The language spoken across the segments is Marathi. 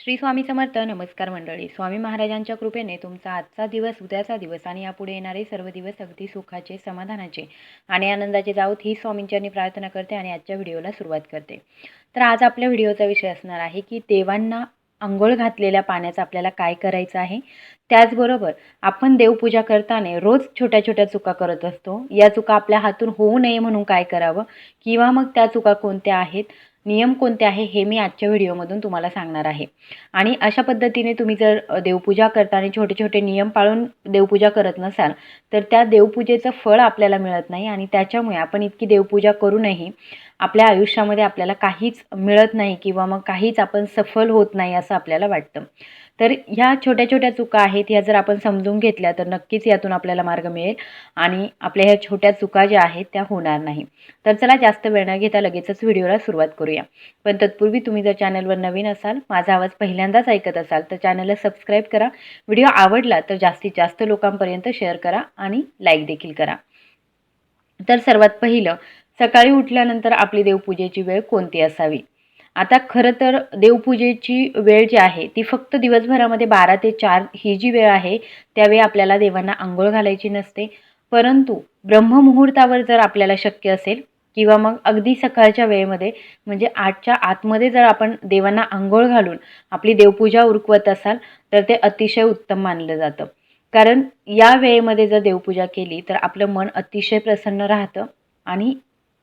श्री स्वामी समर्थ नमस्कार मंडळी. स्वामी महाराजांच्या कृपेने तुमचा आजचा दिवस उद्याचा दिवस आणि यापुढे येणारे सर्व दिवस अगदी सुखाचे समाधानाचे आणि आनंदाचे जाऊत ही स्वामींच्यांनी प्रार्थना करते आणि आजच्या व्हिडिओला सुरुवात करते. तर आज आपल्या व्हिडिओचा विषय असणार आहे की देवांना आंघोळ घातलेल्या पाण्याचं आपल्याला काय करायचं आहे? त्याचबरोबर आपण देवपूजा करताना रोज छोट्या छोट्या चुका करत असतो. या चुका आपल्या हातून होऊ नये म्हणून काय करावं? किंवा मग त्या चुका कोणत्या आहेत? नियम कोणते आहे हे मी आजच्या व्हिडिओमधून तुम्हाला सांगणार आहे. आणि अशा पद्धतीने तुम्ही जर देवपूजा देवपूजा करताना छोटे छोटे नियम पाळून देवपूजा करत नसाल तर त्या देवपूजेचं फळ आपल्याला मिळत नाही आणि त्याच्यामुळे आपण इतकी देवपूजा करूनही आपल्या आयुष्यामध्ये आपल्याला काहीच मिळत नाही किंवा मग काहीच आपण सफल होत नाही असं आपल्याला वाटतं. तर ह्या छोट्या छोट्या चुका आहेत ह्या जर आपण समजून घेतल्या तर नक्कीच यातून आपल्याला मार्ग मिळेल आणि आपल्या ह्या छोट्या चुका ज्या आहेत त्या होणार नाही. तर चला जास्त वेळ न घेता लगेचच व्हिडिओला सुरुवात करूया. पण तत्पूर्वी तुम्ही जर चॅनलवर नवीन असाल माझा आवाज पहिल्यांदाच ऐकत असाल तर चॅनलला सबस्क्राईब करा. व्हिडिओ आवडला तर जास्तीत जास्त लोकांपर्यंत शेअर करा आणि लाईक देखील करा. तर सर्वात पहिलं सकाळी उठल्यानंतर आपली देवपूजेची वेळ कोणती असावी? आता खरं तर देवपूजेची वेळ जी आहे ती फक्त दिवसभरामध्ये बारा ते चार ही जी वेळ आहे त्यावेळी आपल्याला देवांना आंघोळ घालायची नसते. परंतु ब्रह्ममुहूर्तावर जर आपल्याला शक्य असेल किंवा मग अगदी सकाळच्या वेळेमध्ये म्हणजे आठच्या आतमध्ये जर आपण देवांना आंघोळ घालून आपली देवपूजा उरकवत असाल तर ते अतिशय उत्तम मानलं जातं. कारण या वेळेमध्ये जर देवपूजा केली तर आपलं मन अतिशय प्रसन्न राहतं आणि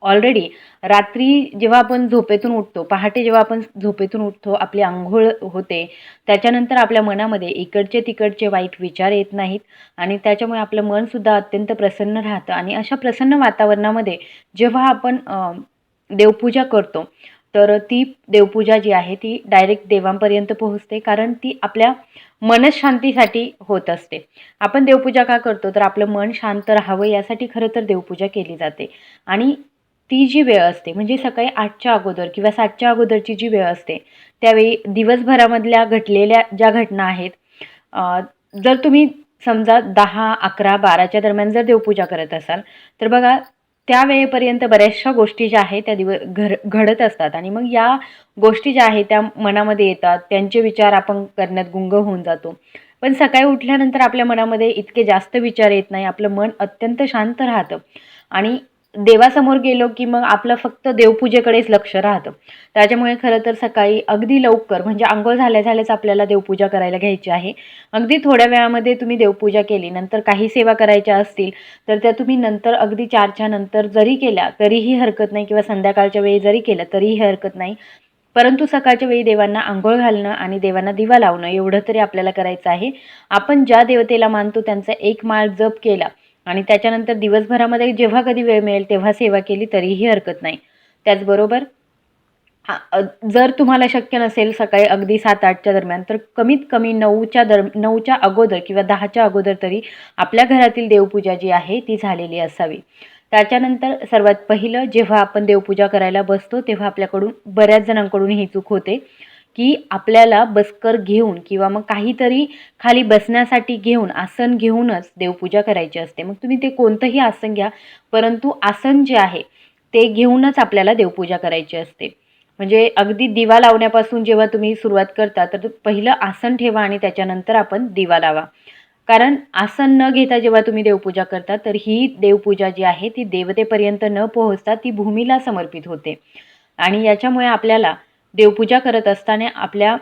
ऑलरेडी रात्री जेव्हा आपण झोपेतून उठतो पहाटे जेव्हा आपण झोपेतून उठतो आपली आंघोळ होते त्याच्यानंतर आपल्या मनामध्ये इकडचे तिकडचे वाईट विचार येत नाहीत आणि त्याच्यामुळे आपलं मनसुद्धा अत्यंत प्रसन्न राहतं आणि अशा प्रसन्न वातावरणामध्ये जेव्हा आपण देवपूजा करतो तर ती देवपूजा जी आहे ती डायरेक्ट देवांपर्यंत पोहोचते कारण ती आपल्या मनशांतीसाठी होत असते. आपण देवपूजा का करतो? तर आपलं मन शांत राहावं यासाठी खरं तर देवपूजा केली जाते. आणि ती जी वेळ असते म्हणजे सकाळी आठच्या अगोदर किंवा सातच्या अगोदरची जी वेळ असते त्यावेळी दिवसभरामधल्या घटलेल्या ज्या घटना आहेत जर तुम्ही समजा दहा अकरा बाराच्या दरम्यान जर देवपूजा करत असाल तर बघा त्या वेळेपर्यंत बऱ्याचशा गोष्टी ज्या आहेत त्या दिव घर घडत असतात. आणि मग या गोष्टी ज्या आहेत त्या मनामध्ये येतात त्यांचे विचार आपण करण्यात गुंग होऊन जातो. पण सकाळी उठल्यानंतर आपल्या मनामध्ये इतके जास्त विचार येत नाही आपलं मन अत्यंत शांत राहतं. आणि देवासमोर गेलो की मग आपलं फक्त देवपूजेकडेच लक्ष राहतं. त्याच्यामुळे खरं तर सकाळी अगदी लवकर म्हणजे आंघोळ झाल्या झाल्याच आपल्याला देवपूजा करायला घ्यायची आहे. अगदी थोड्या वेळामध्ये तुम्ही देवपूजा केली नंतर काही सेवा करायच्या असतील तर त्या तुम्ही नंतर अगदी चारच्या नंतर जरी केल्या तरीही हरकत नाही किंवा संध्याकाळच्या वेळी जरी केल्या तरीही हरकत नाही. परंतु सकाळच्या वेळी देवांना आंघोळ घालणं आणि देवांना दिवा लावणं एवढं तरी आपल्याला करायचं आहे. आपण ज्या देवतेला मानतो त्यांचा एक माळ जप केला आणि त्याच्यानंतर दिवसभरामध्ये जेव्हा कधी वेळ मिळेल तेव्हा सेवा केली तरीही हरकत नाही. त्याचबरोबर जर तुम्हाला शक्य नसेल सकाळी अगदी सात आठच्या दरम्यान तर कमीत कमी नऊच्या दर नऊच्या अगोदर किंवा दहाच्या अगोदर तरी आपल्या घरातील देवपूजा जी आहे ती झालेली असावी. त्याच्यानंतर सर्वात पहिलं जेव्हा आपण देवपूजा करायला बसतो तेव्हा आपल्याकडून बऱ्याच जणांकडून ही चूक होते. की आपल्याला बसकर घेऊन किंवा मग काहीतरी खाली बसण्यासाठी घेऊन आसन घेऊनच देवपूजा करायची असते. मग तुम्ही ते कोणतंही आसन घ्या परंतु आसन जे आहे ते घेऊनच आपल्याला देवपूजा करायची असते. म्हणजे अगदी दिवा लावण्यापासून जेव्हा तुम्ही सुरुवात करता तर पहिलं आसन ठेवा आणि त्याच्यानंतर आपण दिवा लावा. कारण आसन न घेता जेव्हा तुम्ही देवपूजा करता तर ही देवपूजा जी आहे ती देवतेपर्यंत न पोहोचता ती भूमीला समर्पित होते. आणि याच्यामुळे आपल्याला देवपूजा करत असताना आपल्या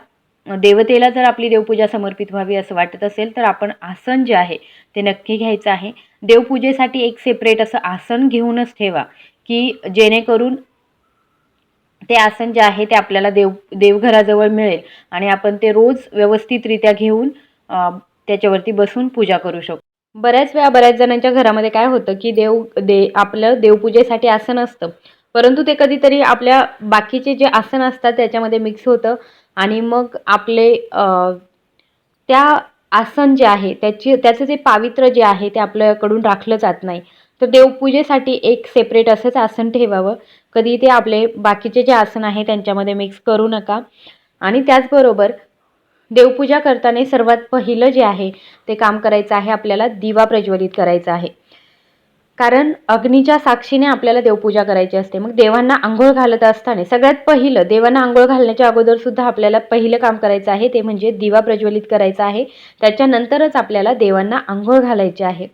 देवतेला जर आपली देवपूजा समर्पित व्हावी असं वाटत असेल तर आपण आसन जे आहे ते नक्की घ्यायचं आहे. देवपूजेसाठी एक सेपरेट असं आसन घेऊनच ठेवा की जेणेकरून ते आसन जे आहे ते आपल्याला देव देवघराजवळ मिळेल आणि आपण ते रोज व्यवस्थितरित्या घेऊन अं, त्याच्यावरती बसून पूजा करू शकतो बऱ्याच वेळा बऱ्याच जणांच्या घरामध्ये काय होतं की देव दे आपलं देवपूजेसाठी आसन असतं. परंतु ते कधीतरी आपल्या बाकीचे जे आसन असतात त्याच्यामध्ये मिक्स होतं. आणि मग आपले त्या आसन जे आहे त्याची त्याचं जे पावित्र्य जे आहे ते आपल्याकडून राखलं जात नाही. तर देवपूजेसाठी एक सेपरेट असंच आसन ठेवावं. कधी ते आपले बाकीचे जे आसन आहे त्यांच्यामध्ये मिक्स करू नका. आणि त्याचबरोबर देवपूजा करताना सर्वात पहिलं जे आहे ते काम करायचं आहे आपल्याला दिवा प्रज्वलित करायचा आहे. कारण अग्नीच्या साक्षीने आपल्याला देवपूजा करायची असते. मग देवांना आंघोळ घालत असताना सगळ्यात पहिलं देवांना आंघोळ घालण्याच्या अगोदर सुद्धा आपल्याला पहिलं काम करायचं आहे ते म्हणजे दिवा प्रज्वलित करायचा आहे. त्याच्यानंतरच आपल्याला देवांना आंघोळ घालायची आहे.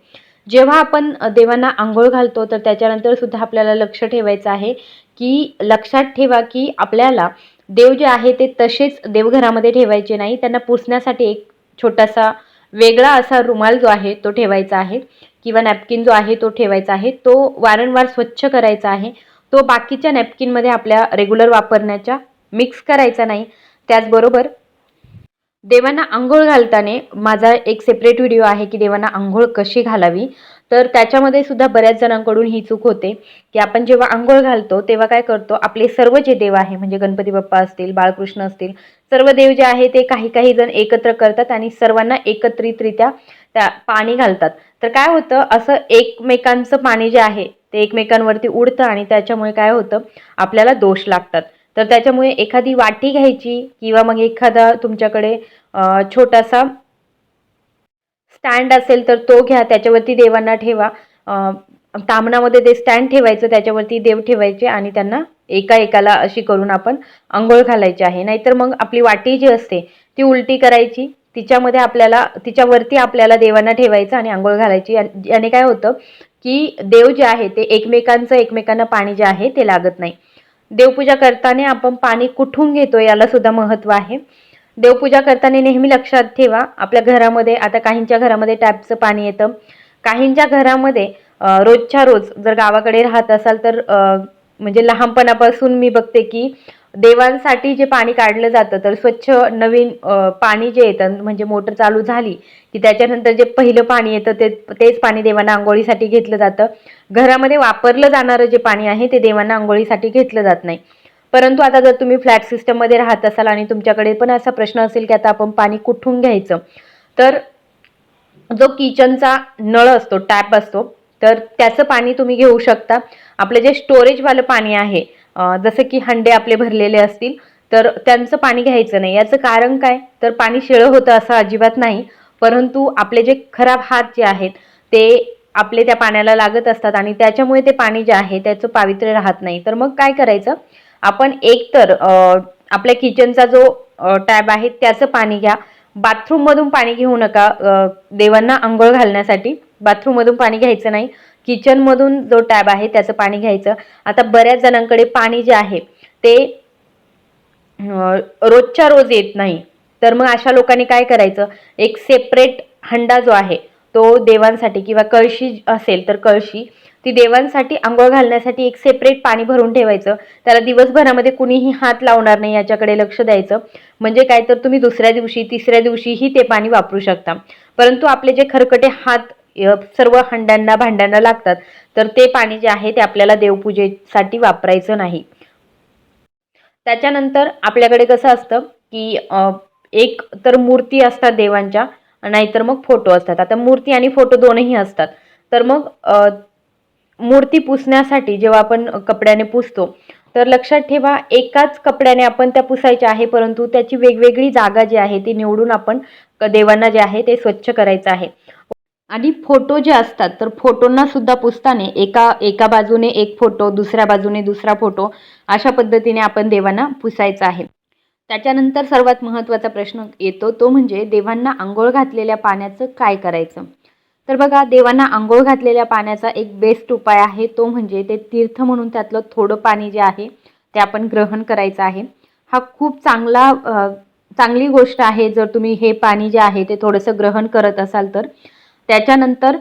जेव्हा आपण देवांना आंघोळ घालतो तर त्याच्यानंतर सुद्धा आपल्याला लक्ष ठेवायचं आहे की लक्षात ठेवा की आपल्याला देव जे आहे ते तसेच देवघरामध्ये ठेवायचे नाही. त्यांना पुसण्यासाठी एक छोटासा वेगळा असा रुमाल जो आहे तो ठेवायचा आहे. किंवा नॅपकिन जो आहे तो ठेवायचा आहे तो वारंवार स्वच्छ करायचा आहे. तो बाकीच्या नॅपकिनमध्ये आपल्या रेग्युलर वापरण्याच्या मिक्स करायचा नाही. त्याचबरोबर देवांना आंघोळ घालताना माझा एक सेपरेट व्हिडिओ आहे की देवांना आंघोळ कशी घालावी? तर त्याच्यामध्ये सुद्धा बऱ्याच जणांकडून ही चूक होते की आपण जेव्हा आंघोळ घालतो तेव्हा काय करतो? आपले सर्व जे देव आहे म्हणजे गणपती बाप्पा असतील बाळकृष्ण असतील सर्व देव जे आहे ते काही काही जण एकत्र करतात आणि सर्वांना एकत्रितरित्या त्या पाणी घालतात. तर काय होतं असं एकमेकांचं पाणी जे आहे ते एकमेकांवरती उडतं आणि त्याच्यामुळे काय होतं आपल्याला दोष लागतात. तर त्याच्यामुळे एखादी वाटी घ्यायची किंवा मग एखादा तुमच्याकडे छोटासा स्टँड असेल तर तो घ्या त्याच्यावरती देवांना ठेवा. तामणामध्ये ते स्टँड ठेवायचं त्याच्यावरती देव ठेवायचे आणि त्यांना एका एकाला अशी करून आपण आंघोळ घालायची आहे. नाहीतर मग आपली वाटी जी असते ती उलटी करायची. तिच्यामध्ये आपल्याला तिच्यावरती आपल्याला देवांना ठेवायचं आणि आंघोळ घालायची. याने काय होतं की देव जे आहे ते एकमेकांचं एकमेकांना पाणी जे आहे ते लागत नाही. देवपूजा करताना आपण पाणी कुठून घेतो याला सुद्धा महत्त्व आहे. देवपूजा करताना नेहमी लक्षात ठेवा आपल्या घरामध्ये आता काहींच्या घरामध्ये टॅपचं पाणी येतं. काहींच्या घरामध्ये रोजच्या रोज जर गावाकडे राहत असाल तर म्हणजे लहानपणापासून मी बघते की देवांसाठी जे पाणी काढलं जातं तर स्वच्छ नवीन पाणी जे येतं म्हणजे मोटर चालू झाली की त्याच्यानंतर जे पहिलं पाणी येतं ते तेच पाणी देवांना आंघोळीसाठी घेतलं जातं. घरामध्ये वापरलं जाणारं जे पाणी आहे ते देवांना आंघोळीसाठी घेतलं जात नाही. परंतु आता जर तुम्ही फ्लॅट सिस्टममध्ये राहत असाल आणि तुमच्याकडे पण असा प्रश्न असेल की आता आपण पाणी कुठून घ्यायचं तर जो किचनचा नळ असतो टॅप असतो तर त्याचं पाणी तुम्ही घेऊ शकता. आपलं जे स्टोरेजवालं पाणी आहे जसं की हंडे आपले भरलेले असतील तर त्यांचं पाणी घ्यायचं नाही. याचं कारण काय? तर पाणी शिळं होतं असं अजिबात नाही. परंतु आपले जे खराब हात जे आहेत ते आपले त्या पाण्याला लागत असतात आणि त्याच्यामुळे ते पाणी जे आहे त्याचं पावित्र्य राहत नाही. तर मग काय करायचं? आपण एकतर आपल्या किचनचा जो टॅब आहे त्याचं पाणी घ्या. बाथरूममधून पाणी घेऊ नका देवांना आंघोळ घालण्यासाठी. बाथरूममधून पाणी घ्यायचं नाही. किचनमधून जो टॅब आहे त्याचं पाणी घ्यायचं. आता बऱ्याच जणांकडे पाणी जे आहे ते रोजच्या रोज येत नाही. तर मग अशा लोकांनी काय करायचं? एक सेपरेट हंडा जो आहे तो देवांसाठी किंवा कळशी असेल तर कळशी ती देवांसाठी आंघोळ घालण्यासाठी एक सेपरेट पाणी भरून ठेवायचं. त्याला दिवसभरामध्ये कुणीही हात लावणार नाही याच्याकडे लक्ष द्यायचं. म्हणजे काय? तर तुम्ही दुसऱ्या दिवशी तिसऱ्या दिवशीही ते पाणी वापरू शकता. परंतु आपले जे खरकटे हात सर्व हंड्यांना भांड्यांना लागतात. तर ते पाणी जे आहे ते आपल्याला देवपूजेसाठी वापरायचं नाही. त्याच्यानंतर आपल्याकडे कसं असतं की एक तर मूर्ती असतात देवांच्या नाहीतर मग फोटो असतात. आता मूर्ती आणि फोटो दोनही असतात. तर मग मूर्ती पुसण्यासाठी जेव्हा आपण कपड्याने पुसतो तर लक्षात ठेवा एकाच कपड्याने आपण त्या पुसायच्या आहे परंतु त्याची वेगवेगळी जागा जी आहे ती निवडून आपण देवांना जे आहे ते स्वच्छ करायचं आहे. आणि फोटो जे असतात तर फोटोंना सुद्धा पुसताना एका एका बाजूने एक फोटो दुसऱ्या बाजूने दुसरा फोटो अशा पद्धतीने आपण देवांना पुसायचं आहे. त्याच्यानंतर सर्वात महत्त्वाचा प्रश्न येतो तो म्हणजे देवांना आंघोळ घातलेल्या पाण्याचं काय करायचं? तर बघा देवांना आंघोळ घातलेल्या पाण्याचा एक बेस्ट उपाय आहे तो म्हणजे ते तीर्थ म्हणून त्यातलं थोडं पाणी जे आहे ते आपण ग्रहण करायचं आहे. हा खूप चांगला चांगली गोष्ट आहे जर तुम्ही हे पाणी जे आहे ते थोडंसं ग्रहण करत असाल तर. त्याच्यानंतर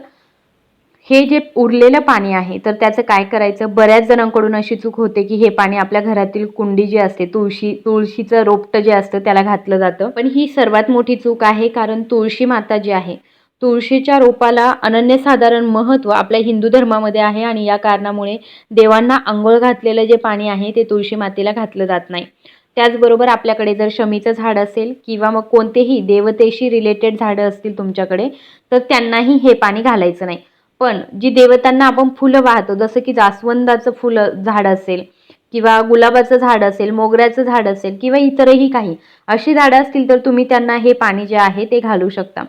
हे जे उरलेलं पाणी आहे तर त्याचं काय करायचं? बऱ्याच जणांकडून अशी चूक होते की हे पाणी आपल्या घरातील कुंडी जी असते तुळशी तुळशीचं रोपटं जे असतं त्याला घातलं जातं. पण ही सर्वात मोठी चूक आहे कारण तुळशी माता जी आहे तुळशीच्या रोपाला अनन्यसाधारण महत्त्व आपल्या हिंदू धर्मामध्ये आहे आणि या कारणामुळे देवांना आंघोळ घातलेलं जे पाणी आहे ते तुळशी मातेला घातलं जात नाही. त्याचबरोबर आपल्याकडे जर शमीचं झाड असेल किंवा मग कोणतेही देवतेशी रिलेटेड झाडं असतील तुमच्याकडे तर त्यांनाही हे पाणी घालायचं नाही. पण जी देवतांना आपण फुलं वाहतो जसं की जास्वंदाचं फुलं झाड असेल किंवा गुलाबाचं झाड असेल मोगऱ्याचं झाड असेल किंवा इतरही काही अशी झाडं असतील तर तुम्ही त्यांना हे पाणी जे आहे ते घालू शकता.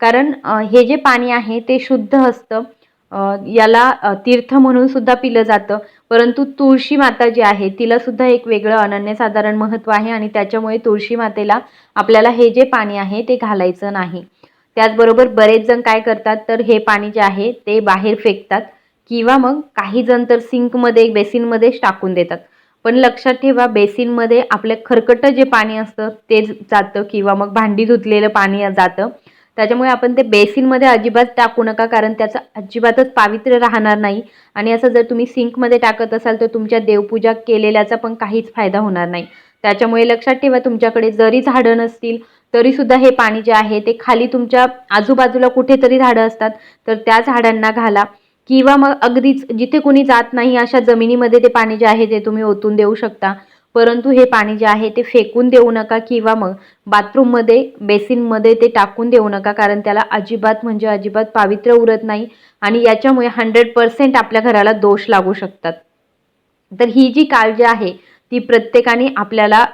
कारण हे जे पाणी आहे ते शुद्ध असतं. याला तीर्थ म्हणून सुद्धा पिलं जातं. परंतु तुळशी माता जी आहे तिला सुद्धा एक वेगळं अनन्यसाधारण महत्त्व आहे आणि त्याच्यामुळे तुळशी मातेला आपल्याला हे जे पाणी आहे ते घालायचं नाही. त्याचबरोबर बरेच जण काय करतात तर हे पाणी जे आहे ते बाहेर फेकतात किंवा मग काही जण तर सिंकमध्ये बेसिनमध्येच टाकून देतात. पण लक्षात ठेवा बेसिनमध्ये आपलं खरकटं जे पाणी असतं ते जातं किंवा मग भांडी धुतलेलं पाणी जातं. त्याच्यामुळे आपण ते बेसिनमध्ये अजिबात टाकू नका कारण त्याचं अजिबातच पावित्र्य राहणार नाही. आणि असं जर तुम्ही सिंकमध्ये टाकत असाल तर तुमच्या देवपूजा केलेल्याचा पण काहीच फायदा होणार नाही. त्याच्यामुळे लक्षात ठेवा तुमच्याकडे जरी झाडं नसतील तरीसुद्धा हे पाणी जे आहे ते खाली तुमच्या आजूबाजूला कुठेतरी झाडं असतात. तर त्या झाडांना घाला. किंवा मग अगदीच जिथे कोणी जात नाही अशा जमिनीमध्ये ते पाणी जे आहे ते तुम्ही ओतून देऊ शकता. परंतु हे पाणी जे आहे ते फेकून देऊ नका किंवा मग बाथरूममध्ये बेसिनमध्ये ते टाकून देऊ नका कारण त्याला अजिबात म्हणजे अजिबात पावित्र्य उरत नाही आणि याच्यामुळे हंड्रेड पर्सेंट आपल्या घराला दोष लागू शकतात. तर ही जी काळजी आहे ती प्रत्येकाने आपल्याला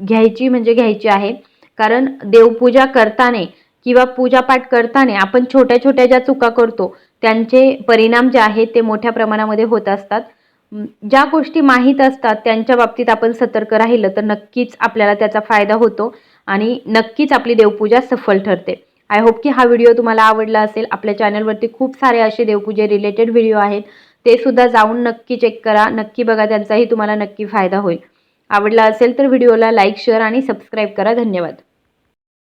घ्यायची म्हणजे घ्यायची आहे. कारण देवपूजा करताना किंवा पूजापाठ करताना आपण छोट्या छोट्या ज्या चुका करतो त्यांचे परिणाम जे आहेत ते मोठ्या प्रमाणामध्ये होत असतात. ज्या गोष्टी माहीत असतात त्यांच्या बाबतीत आपण सतर्क राहिलं तर नक्कीच आपल्याला त्याचा फायदा होतो आणि नक्कीच आपली देवपूजा सफल ठरते. आय होप की हा व्हिडिओ तुम्हाला आवडला असेल. आपल्या चॅनलवरती खूप सारे असे देवपूजे रिलेटेड व्हिडिओ आहेत. ते सुद्धा जाऊन नक्की चेक करा. नक्की बघा त्यांचाही तुम्हाला नक्की फायदा होईल. आवडला असेल तर व्हिडिओला लाईक शेअर आणि सबस्क्राईब करा. धन्यवाद.